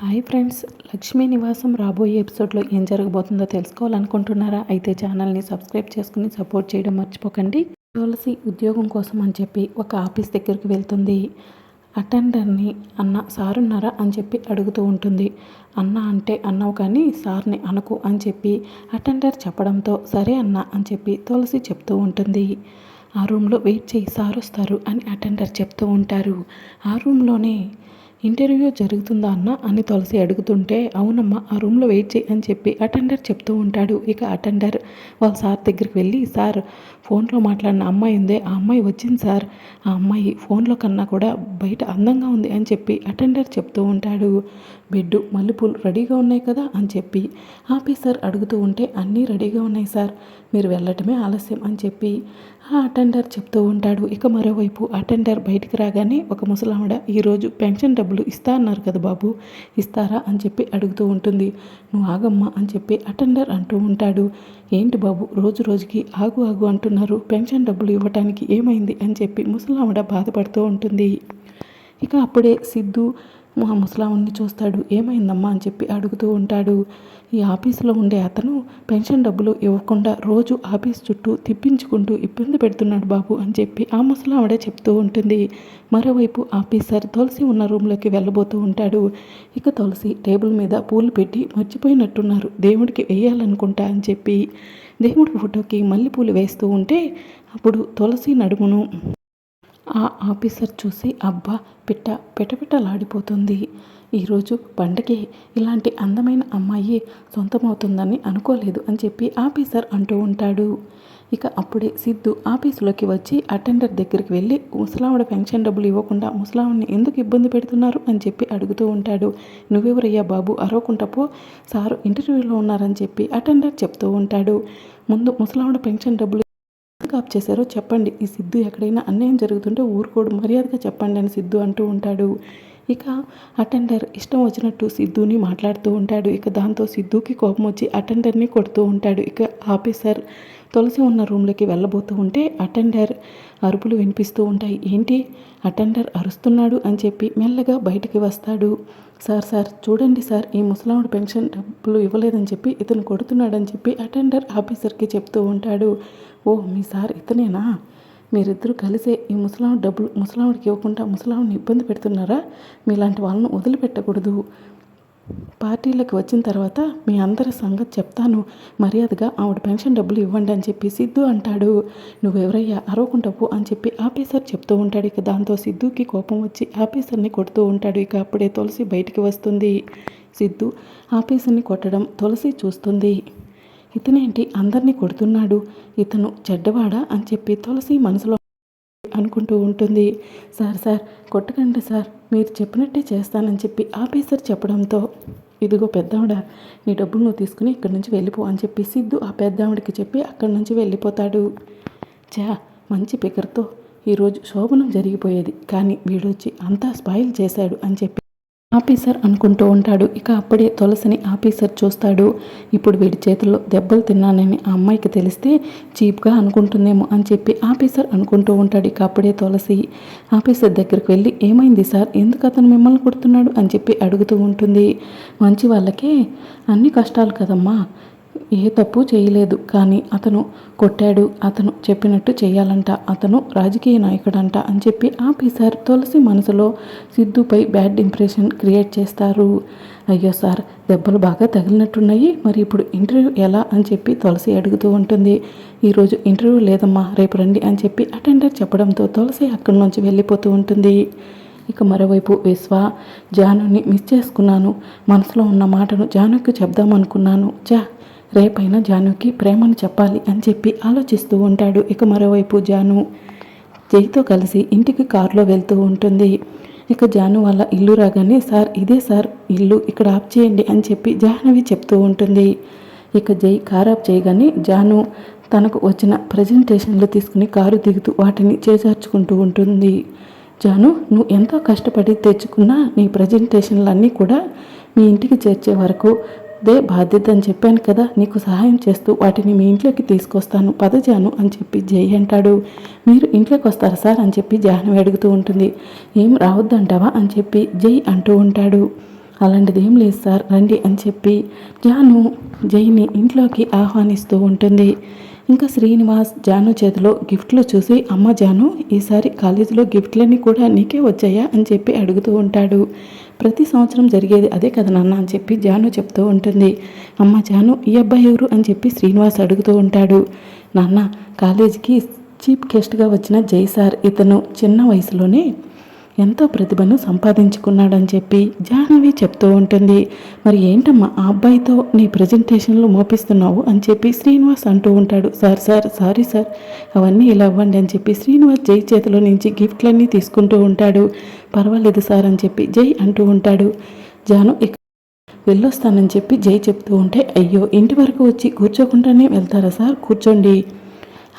Hi friends Lakshmi నివాసం రాబోయే ఎపిసోడ్లో ఏం జరగబోతుందో తెలుసుకోవాలనుకుంటున్నారా? అయితే ఛానల్ని సబ్స్క్రైబ్ చేసుకుని సపోర్ట్ చేయడం మర్చిపోకండి. తులసి ఉద్యోగం కోసం అని చెప్పి ఒక ఆఫీస్ దగ్గరికి వెళ్తుంది. అటెండర్ని అన్న సార్ ఉన్నారా? అని చెప్పి అడుగుతూ ఉంటుంది. అన్న అంటే అన్నావు కానీ సార్ని అనకు అని చెప్పి అటెండర్ చెప్పడంతో సరే అన్న అని చెప్పి తులసి చెప్తూ ఉంటుంది. ఆ రూమ్లో వెయిట్ చేయి సార్ వస్తారు అని అటెండర్ చెప్తూ ఉంటారు. ఆ రూమ్లోనే ఇంటర్వ్యూ జరుగుతుందా అన్న? అని తులసి అడుగుతుంటే అవునమ్మా ఆ రూమ్లో వెయిట్ చేయి అని చెప్పి అటెండర్ చెప్తూ ఉంటాడు. ఇక అటెండర్ వాళ్ళ సార్ దగ్గరికి వెళ్ళి సార్ ఫోన్లో మాట్లాడిన అమ్మాయి ఉందే ఆ అమ్మాయి వచ్చింది సార్. ఆ అమ్మాయి ఫోన్లో కన్నా కూడా బయట అందంగా ఉంది అని చెప్పి అటెండర్ చెప్తూ ఉంటాడు. బెడ్ మల్లెపూలు రెడీగా ఉన్నాయి కదా అని చెప్పి ఆఫీసర్ అడుగుతూ ఉంటే అన్నీ రెడీగా ఉన్నాయి సార్. మీరు వెళ్ళటమే ఆలస్యం అని చెప్పి ఆ అటెండర్ చెప్తూ ఉంటాడు. ఇక మరోవైపు అటెండర్ బయటికి రాగానే ఒక ముసలావిడ ఈరోజు పెన్షన్ డబ్బులు ఇస్తా అన్నారు కదా బాబు. ఇస్తారా అని చెప్పి అడుగుతూ ఉంటుంది. నువ్వు ఆగమ్మా అని చెప్పి అటెండర్ అంటూ ఉంటాడు. ఏంటి బాబు రోజు రోజుకి ఆగు ఆగు అంటున్నారు. పెన్షన్ డబ్బులు ఇవ్వటానికి ఏమైంది అని చెప్పి ముసలావిడ బాధపడుతూ ఉంటుంది. ఇక అప్పుడే సిద్ధు మా ముసలావుని చూస్తాడు. ఏమైందమ్మా? అని చెప్పి అడుగుతూ ఉంటాడు. ఈ ఆఫీసులో ఉండే అతను పెన్షన్ డబ్బులు ఇవ్వకుండా రోజు ఆఫీస్ చుట్టూ తిప్పించుకుంటూ ఇబ్బంది పెడుతున్నాడు బాబు అని చెప్పి ఆ ముసలావిడే చెప్తూ ఉంటుంది. మరోవైపు ఆఫీసర్ తులసి ఉన్న రూమ్లోకి వెళ్ళబోతూ ఉంటాడు. ఇక తులసి టేబుల్ మీద పూలు పెట్టి మర్చిపోయినట్టున్నారు. దేవుడికి వేయాలనుకుంటా అని చెప్పి దేవుడి ఫోటోకి మల్లెపూలు వేస్తూ ఉంటే అప్పుడు తులసి నడుమును ఆ ఆఫీసర్ చూసి అబ్బా పిట్ట పిటపిటలాడిపోతుంది. ఈరోజు పండగే. ఇలాంటి అందమైన అమ్మాయి సొంతమవుతుందని అనుకోలేదు అని చెప్పి ఆఫీసర్ అంటూ ఉంటాడు. ఇక అప్పుడే సిద్ధు ఆఫీసులోకి వచ్చి అటెండర్ దగ్గరికి వెళ్ళి ముసలావిడ పెన్షన్ డబ్బులు ఇవ్వకుండా ముసలావిడిని ఎందుకు ఇబ్బంది పెడుతున్నారు? అని చెప్పి అడుగుతూ ఉంటాడు. నువ్వెవరయ్యా బాబు? అరవకుండా పో. సారు ఇంటర్వ్యూలో ఉన్నారని చెప్పి అటెండర్ చెప్తూ ఉంటాడు. ముందు ముసలావిడ పెన్షన్ డబ్బులు కాప్ చేశారో చెప్పండి. ఈ సిద్ధు ఎక్కడైనా అన్యాయం జరుగుతుంటే ఊరుకోడు. మర్యాదగా చెప్పండి అని సిద్ధు అంటూ ఉంటాడు. ఇక అటెండర్ ఇష్టం వచ్చినట్టు సిద్ధుని మాట్లాడుతూ ఉంటాడు. ఇక దాంతో సిద్ధుకి కోపం వచ్చి అటెండర్ని కొడుతూ ఉంటాడు. ఇక ఆఫీసర్ తులసి ఉన్న రూమ్లోకి వెళ్ళబోతూ ఉంటే అటెండర్ అరుపులు వినిపిస్తూ ఉంటాయి. ఏంటి? అటెండర్ అరుస్తున్నాడు అని చెప్పి మెల్లగా బయటికి వస్తాడు. సార్ సార్ చూడండి సార్ ఈ ముసలాముడు పెన్షన్ డబ్బులు ఇవ్వలేదని చెప్పి ఇతను కొడుతున్నాడని చెప్పి అటెండర్ ఆఫీసర్కి చెప్తూ ఉంటాడు. ఓ మీ సార్ ఇతనేనా? మీరిద్దరూ కలిసే ఈ ముసలాం డబ్బులు ముసలాముడికి ఇవ్వకుండా ముసలాముడిని ఇబ్బంది పెడుతున్నారా? మీలాంటి వాళ్ళను వదిలిపెట్టకూడదు. పార్టీలకు వచ్చిన తర్వాత మీ అందరి సంగతి చెప్తాను. మర్యాదగా ఆవిడ పెన్షన్ డబ్బులు ఇవ్వండి అని చెప్పి సిద్ధు అంటాడు. నువ్వెవరయ్యా? అరవకుంటావు అని చెప్పి ఆఫీసర్ చెప్తూ ఉంటాడు. ఇక దాంతో సిద్ధుకి కోపం వచ్చి ఆఫీసర్ని కొడుతూ ఉంటాడు. ఇక అప్పుడే తులసి బయటికి వస్తుంది. సిద్ధు ఆఫీసర్ని కొట్టడం తులసి చూస్తుంది. ఇతనేంటి? అందరినీ కొడుతున్నాడు. ఇతను చెడ్డవాడా అని చెప్పి తులసి మనసులో అనుకుంటూ ఉంటుంది. సార్ సార్ కొట్టకండి సార్. మీరు చెప్పినట్టే చేస్తానని చెప్పి ఆఫీసర్ చెప్పడంతో ఇదిగో పెద్దావిడ నీ డబ్బులు నువ్వు తీసుకుని ఇక్కడి నుంచి వెళ్ళిపో అని చెప్పి సిద్ధు ఆ పెద్దావిడికి చెప్పి అక్కడి నుంచి వెళ్ళిపోతాడు. చా మంచి పికర్తో ఈరోజు శోభనం జరిగిపోయేది. కానీ వీడొచ్చి అంతా స్పాయిల్ చేశాడు అని చెప్పి ఆఫీసర్ అనుకుంటూ ఉంటాడు. ఇక అప్పుడే తులసిని ఆఫీసర్ చూస్తాడు. ఇప్పుడు వీడి చేతుల్లో దెబ్బలు తిన్నానని ఆ అమ్మాయికి తెలిస్తే చీప్గా అనుకుంటుందేమో అని చెప్పి ఆఫీసర్ అనుకుంటూ ఉంటాడు. ఇక అప్పుడే తులసి ఆఫీసర్ దగ్గరికి వెళ్ళి ఏమైంది సార్? ఎందుకు అతను మిమ్మల్ని కొడుతున్నాడు? అని చెప్పి అడుగుతూ ఉంటుంది. మంచి వాళ్ళకే అన్ని కష్టాలు కదమ్మా. ఏ తప్పు చేయలేదు కానీ అతను కొట్టాడు అతను చెప్పినట్టు చేయాలంట అతను రాజకీయ నాయకుడంట అని చెప్పి ఆఫీసర్ తులసి మనసులో సిద్ధుపై బ్యాడ్ ఇంప్రెషన్ క్రియేట్ చేస్తారు. అయ్యో సార్ దెబ్బలు బాగా తగిలినట్టున్నాయి మరి ఇప్పుడు ఇంటర్వ్యూ ఎలా అని చెప్పి తులసి అడుగుతూ ఉంటుంది. ఈరోజు ఇంటర్వ్యూ లేదమ్మా రేపు రండి అని చెప్పి అటెండర్ చెప్పడంతో తులసి అక్కడి నుంచి వెళ్ళిపోతూ ఉంటుంది. ఇక మరోవైపు విశ్వ జానుని మిస్ చేసుకున్నాను. మనసులో ఉన్న మాటను జానుకి చెప్దామనుకున్నాను. చా రేపైనా జానుకి ప్రేమను చెప్పాలి అని చెప్పి ఆలోచిస్తూ ఉంటాడు. ఇక మరోవైపు జాను జైతో కలిసి ఇంటికి కారులో వెళ్తూ ఉంటుంది. ఇక జాను వాళ్ళ ఇల్లు రాగానే సార్ ఇదే సార్ ఇల్లు ఇక్కడ ఆఫ్ చేయండి అని చెప్పి జాహ్నవి చెప్తూ ఉంటుంది. ఇక జై కార్ ఆఫ్ చేయగానే జాను తనకు వచ్చిన ప్రజెంటేషన్లు తీసుకుని కారు దిగుతూ వాటిని చేజార్చుకుంటూ ఉంటుంది. జాను నువ్వు ఎంతో కష్టపడి తెచ్చుకున్న నీ ప్రజెంటేషన్లన్నీ కూడా మీ ఇంటికి చేర్చే వరకు దే బాధ్యత అని చెప్పాను కదా నీకు సహాయం చేస్తూ వాటిని మీ ఇంట్లోకి తీసుకొస్తాను పదజాను అని చెప్పి జై అంటాడు. మీరు ఇంట్లోకి వస్తారా సార్ అని చెప్పి జాహ్నవి అడుగుతూ ఉంటుంది. ఏం రావద్దంటావా అని చెప్పి జై అంటూ ఉంటాడు. అలాంటిది ఏం లేదు సార్ రండి అని చెప్పి జాను జైని ఇంట్లోకి ఆహ్వానిస్తూ ఉంటుంది. ఇంకా శ్రీనివాస్ జాను చేతిలో గిఫ్ట్లు చూసి అమ్మ జాను ఈసారి కాలేజీలో గిఫ్ట్లన్నీ కూడా నీకే వచ్చాయా? అని చెప్పి అడుగుతూ ఉంటాడు. ప్రతి సంవత్సరం జరిగేది అదే కదా నాన్న? అని చెప్పి జాను చెప్తూ ఉంటుంది. అమ్మ జాను ఈ అబ్బాయి ఎవరు? అని చెప్పి శ్రీనివాస్ అడుగుతూ ఉంటాడు. నాన్న కాలేజీకి చీఫ్ గెస్ట్గా వచ్చిన జై సార్. ఇతను చిన్న వయసులోనే ఎంతో ప్రతిభను సంపాదించుకున్నాడని చెప్పి జాహ్నవి చెప్తూ ఉంటుంది. మరి ఏంటమ్మా ఆ అబ్బాయితో నీ ప్రజెంటేషన్లు మోపిస్తున్నావు అని చెప్పి శ్రీనివాస్ అంటూ ఉంటాడు. Sir sir sorry sir. అవన్నీ ఇలా ఇవ్వండి అని చెప్పి శ్రీనివాస్ జై చేతిలో నుంచి గిఫ్ట్లన్నీ తీసుకుంటూ ఉంటాడు. పర్వాలేదు సార్ అని చెప్పి జై అంటూ ఉంటాడు. జాను ఇక వెళ్ళొస్తానని చెప్పి జై చెప్తూ ఉంటే అయ్యో ఇంటి వరకు వచ్చి కూర్చోకుండానే వెళ్తారా సార్? కూర్చోండి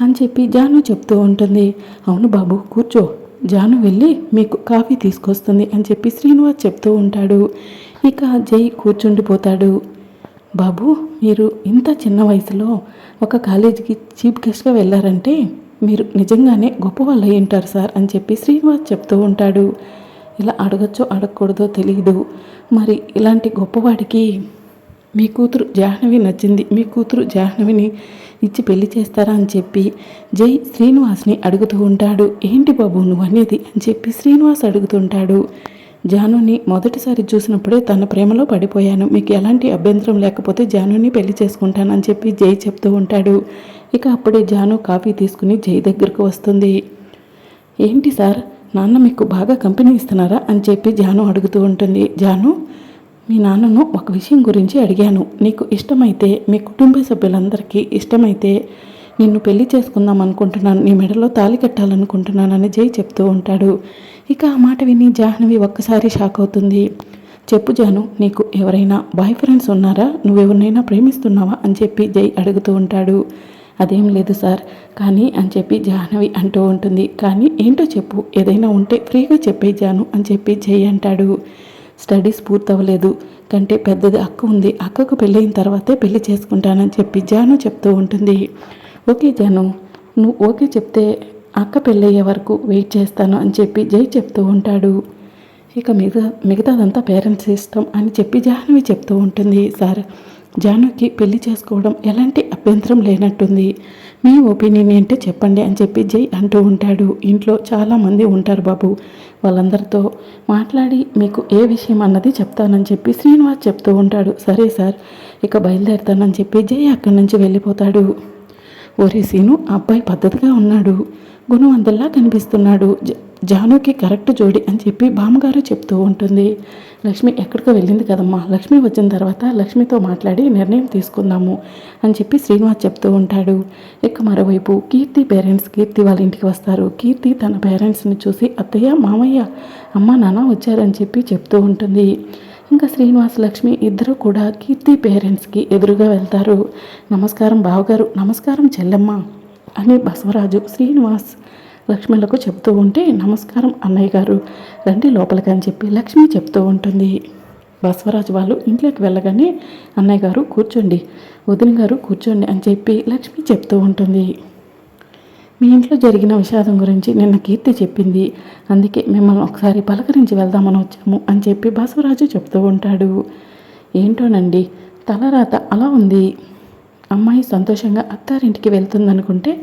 అని చెప్పి జాను చెప్తూ ఉంటుంది. అవును బాబు కూర్చో. జాను వెళ్ళి మీకు కాఫీ తీసుకొస్తుంది అని చెప్పి శ్రీనివాస్ చెప్తూ ఉంటాడు. ఇక జై కూర్చుండిపోతాడు. బాబు మీరు ఇంత చిన్న వయసులో ఒక కాలేజీకి చీఫ్ గెస్ట్గా వెళ్ళారంటే మీరు నిజంగానే గొప్ప వాళ్ళు అయి ఉంటారు సార్ అని చెప్పి శ్రీనివాస్ చెప్తూ ఉంటాడు. ఇలా అడగచ్చో అడగకూడదో తెలియదు మరి ఇలాంటి గొప్పవాడికి మీ కూతురు జాహ్నవి నచ్చింది. మీ కూతురు జాహ్నవిని ఇచ్చి పెళ్ళి చేస్తారా అని చెప్పి జై శ్రీనివాస్ని అడుగుతూ ఉంటాడు. ఏంటి బాబు నువ్వు అనేది? అని చెప్పి శ్రీనివాస్ అడుగుతుంటాడు. జానుని మొదటిసారి చూసినప్పుడే తన ప్రేమలో పడిపోయాను. మీకు ఎలాంటి అభ్యంతరం లేకపోతే జానుని పెళ్ళి చేసుకుంటానని చెప్పి జై చెప్తూ ఉంటాడు. ఇక అప్పుడే జాను కాఫీ తీసుకుని జై దగ్గరకు వస్తుంది. ఏంటి సార్ నాన్న మీకు బాగా కంపెనీ ఇస్తున్నారా? అని చెప్పి జాను అడుగుతూ ఉంటుంది. జాను మీ నాన్నను ఒక విషయం గురించి అడిగాను. నీకు ఇష్టమైతే మీ కుటుంబ సభ్యులందరికీ ఇష్టమైతే నిన్ను పెళ్ళి చేసుకుందాం అనుకుంటున్నాను. నీ మెడలో తాలి కట్టాలనుకుంటున్నానని జై చెప్తూ ఉంటాడు. ఇక ఆ మాట విని జాహ్నవి ఒక్కసారి షాక్ అవుతుంది. చెప్పు జాను నీకు ఎవరైనా బాయ్ ఫ్రెండ్స్ ఉన్నారా? నువ్వెవరినైనా ప్రేమిస్తున్నావా? అని చెప్పి జై అడుగుతూ ఉంటాడు. అదేం లేదు సార్ కానీ అని చెప్పి జాహ్నవి అంటూ ఉంటుంది. కానీ ఏంటో చెప్పు ఏదైనా ఉంటే ఫ్రీగా చెప్పే జాను అని చెప్పి జై అంటాడు. స్టడీస్ పూర్తవ్వలేదు. కంటే పెద్దది అక్క ఉంది. అక్కకు పెళ్ళైన తర్వాతే పెళ్ళి చేసుకుంటానని చెప్పి జాను చెప్తూ ఉంటుంది. ఓకే జాను నువ్వు ఓకే చెప్తే అక్క పెళ్ళయ్యే వరకు వెయిట్ చేస్తాను అని చెప్పి జై చెప్తూ ఉంటాడు. ఇక మిగతా మిగతాదంతా పేరెంట్స్ ఇష్టం అని చెప్పి జాహ్నవి చెప్తూ ఉంటుంది. సార్ జానుకి పెళ్ళి చేసుకోవడం ఎలాంటి అభ్యంతరం లేనట్టుంది. మీ ఒపీనియన్ ఏంటో చెప్పండి అని చెప్పి జై అంటూ ఉంటాడు. ఇంట్లో చాలామంది ఉంటారు బాబు. వాళ్ళందరితో మాట్లాడి మీకు ఏ విషయం అన్నది చెప్తానని చెప్పి శ్రీనివాస్ చెప్తూ ఉంటాడు. సరే సార్ ఇక బయలుదేరుతానని చెప్పి జై అక్కడి నుంచి వెళ్ళిపోతాడు. ఒరే సీను అబ్బాయి పద్ధతిగా ఉన్నాడు. గుణవంతుల్లా కనిపిస్తున్నాడు. జానుకి కరెక్ట్ జోడి అని చెప్పి బామ్మగారు చెప్తూ ఉంటుంది. లక్ష్మి ఎక్కడికో వెళ్ళింది కదమ్మా. లక్ష్మి వచ్చిన తర్వాత లక్ష్మితో మాట్లాడి నిర్ణయం తీసుకుందాము అని చెప్పి శ్రీనివాస్ చెప్తూ ఉంటాడు. ఇక మరోవైపు కీర్తి పేరెంట్స్ కీర్తి వాళ్ళ ఇంటికి వస్తారు. కీర్తి తన పేరెంట్స్ని చూసి అత్తయ్య మామయ్య అమ్మ నాన్న వచ్చారని చెప్పి చెప్తూ ఉంటుంది. ఇంకా శ్రీనివాస్ లక్ష్మి ఇద్దరు కూడా కీర్తి పేరెంట్స్కి ఎదురుగా వెళ్తారు. నమస్కారం బావగారు నమస్కారం చెల్లెమ్మ అని బసవరాజు శ్రీనివాస్ లక్ష్మిలకు చెప్తూ ఉంటే నమస్కారం అన్నయ్య గారు. రండి లోపలికి అని చెప్పి లక్ష్మి చెప్తూ ఉంటుంది. బసవరాజు వాళ్ళు ఇంట్లోకి వెళ్ళగానే అన్నయ్య గారు కూర్చోండి వదిన గారు కూర్చోండి అని చెప్పి లక్ష్మి చెప్తూ ఉంటుంది. మీ ఇంట్లో జరిగిన విషాదం గురించి నిన్న కీర్తి చెప్పింది. అందుకే మిమ్మల్ని ఒకసారి పలకరించి వెళ్దామని వచ్చాము అని చెప్పి బసవరాజు చెప్తూ ఉంటాడు. ఏంటోనండి తలరాత అలా ఉంది. అమ్మాయి సంతోషంగా అత్తారింటికి వెళ్తుందనుకుంటే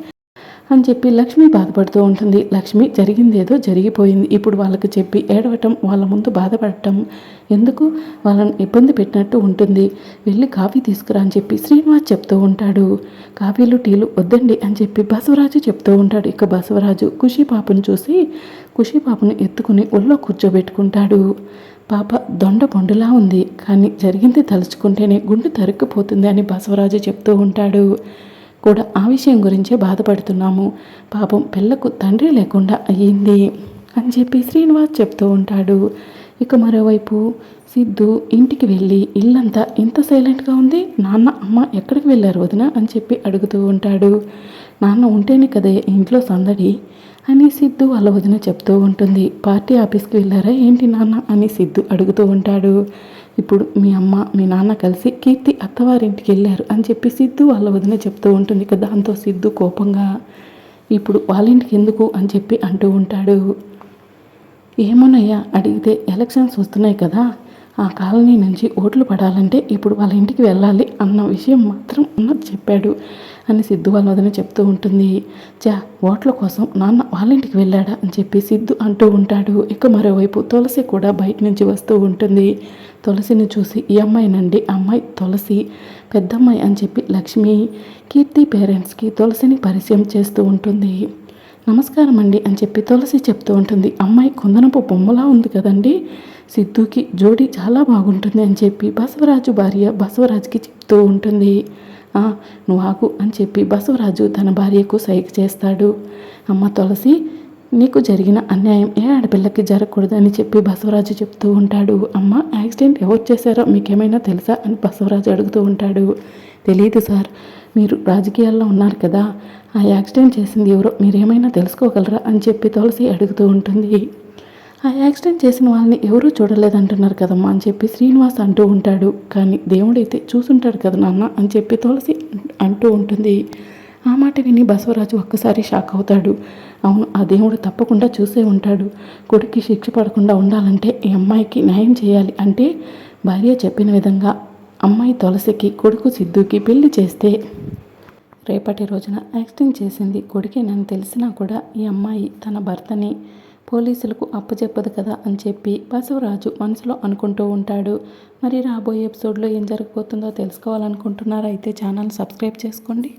అని చెప్పి లక్ష్మి బాధపడుతూ ఉంటుంది. లక్ష్మి జరిగిందేదో జరిగిపోయింది. ఇప్పుడు వాళ్ళకి చెప్పి ఏడవటం వాళ్ళ ముందు బాధపడటం ఎందుకు? వాళ్ళని ఇబ్బంది పెట్టినట్టు ఉంటుంది. వెళ్ళి కాఫీ తీసుకురా అని చెప్పి శ్రీనివాస్ చెప్తూ ఉంటాడు. కాఫీలు టీలు వద్దండి అని చెప్పి బసవరాజు చెప్తూ ఉంటాడు. ఇక బసవరాజు ఖుషి పాపను చూసి ఖుషి పాపను ఎత్తుకుని ఒళ్ళో కూర్చోబెట్టుకుంటాడు. పాప దొండ పొండులా ఉంది. కానీ జరిగింది తలుచుకుంటేనే గుండె తరుక్కుపోతుంది అని బసవరాజు చెప్తూ ఉంటాడు. కూడా ఆ విషయం గురించే బాధపడుతున్నాము. పాపం పిల్లకు తండ్రి లేకుండా అయ్యింది అని చెప్పి శ్రీనివాస్ చెప్తూ ఉంటాడు. ఇక మరోవైపు సిద్ధు ఇంటికి వెళ్ళి ఇల్లంతా ఇంత సైలెంట్గా ఉంది? నాన్న అమ్మ ఎక్కడికి వెళ్ళారు వదిన? అని చెప్పి అడుగుతూ ఉంటాడు. నాన్న ఉంటేనే కదే ఇంట్లో సందడి అని సిద్ధు వాళ్ళ వదిన చెప్తూ ఉంటుంది. పార్టీ ఆఫీస్కి వెళ్ళారా ఏంటి నాన్న? అని సిద్ధు అడుగుతూ ఉంటాడు. ఇప్పుడు మీ అమ్మ మీ నాన్న కలిసి కీర్తి అత్తవారింటికి వెళ్ళారు అని చెప్పి సిద్ధు వాళ్ళ వదిన చెప్తూ ఉంటుంది కదా. దాంతో సిద్ధు కోపంగా ఇప్పుడు వాళ్ళ ఇంటికి ఎందుకు? అని చెప్పి అంటూ ఉంటాడు. ఏమోనయ్యా అడిగితే ఎలక్షన్స్ వస్తున్నాయి కదా. ఆ కాలనీ నుంచి ఓట్లు పడాలంటే ఇప్పుడు వాళ్ళ ఇంటికి వెళ్ళాలి అన్న విషయం మాత్రం అన్నది చెప్పాడు అని సిద్ధు వాళ్ళ వదిన చెప్తూ ఉంటుంది. చా ఓట్ల కోసం నాన్న వాళ్ళ ఇంటికి వెళ్ళాడా అని చెప్పి సిద్ధు అంటూ ఉంటాడు. ఇక మరోవైపు తులసి కూడా బయట నుంచి వస్తూ ఉంటుంది. తులసిని చూసి ఈ అమ్మాయినండి అమ్మాయి తులసి పెద్దమ్మాయి అని చెప్పి లక్ష్మి కీర్తి పేరెంట్స్కి తులసిని పరిచయం చేస్తూ ఉంటుంది. నమస్కారం అండి అని చెప్పి తులసి చెప్తూ ఉంటుంది. అమ్మాయి కుందనపు బొమ్మలా ఉంది కదండి. సిద్ధుకి జోడి చాలా బాగుంటుంది అని చెప్పి బసవరాజు భార్య బసవరాజుకి చెప్తూ ఉంటుంది. నువ్వు ఆగు అని చెప్పి బసవరాజు తన భార్యకు సైగ చేస్తాడు. అమ్మ తులసి నీకు జరిగిన అన్యాయం ఏ ఆడపిల్లకి జరగకూడదు అని చెప్పి బసవరాజు చెప్తూ ఉంటాడు. అమ్మ యాక్సిడెంట్ ఎవరు చేశారో మీకేమైనా తెలుసా అని బసవరాజు అడుగుతూ ఉంటాడు. తెలియదు సార్ మీరు రాజకీయాల్లో ఉన్నారు కదా ఆ యాక్సిడెంట్ చేసింది ఎవరో మీరేమైనా తెలుసుకోగలరా అని చెప్పి తులసి అడుగుతూ ఉంటుంది. ఆ యాక్సిడెంట్ చేసిన వాళ్ళని ఎవరూ చూడలేదంటున్నారు కదమ్మా అని చెప్పి శ్రీనివాస్ అంటూ ఉంటాడు. కానీ దేవుడైతే చూసుంటాడు కదా నాన్న అని చెప్పి తులసి అంటూ ఉంటుంది. ఆ మాట విని బసవరాజు ఒక్కసారి షాక్ అవుతాడు. అవును ఆ దేవుడు తప్పకుండా చూసే ఉంటాడు. కొడుక్కి శిక్ష పడకుండా ఉండాలంటే ఈ అమ్మాయికి న్యాయం చేయాలి అంటే భార్య చెప్పిన విధంగా అమ్మాయి తులసికి కొడుకు సిద్ధుకి పెళ్ళి చేస్తే రేపటి రోజున యాక్సిడెంట్ చేసింది కొడుకేనని తెలిసినా కూడా ఈ అమ్మాయి తన భర్తని పోలీసులకు అప్పచెప్పదు కదా అని చెప్పి బసవరాజు మనసులో అనుకుంటూ ఉంటాడు. మరి రాబోయే ఎపిసోడ్లో ఏం జరగబోతుందో తెలుసుకోవాలనుకుంటున్నారైతే అయితే ఛానల్ సబ్స్క్రైబ్ చేసుకోండి.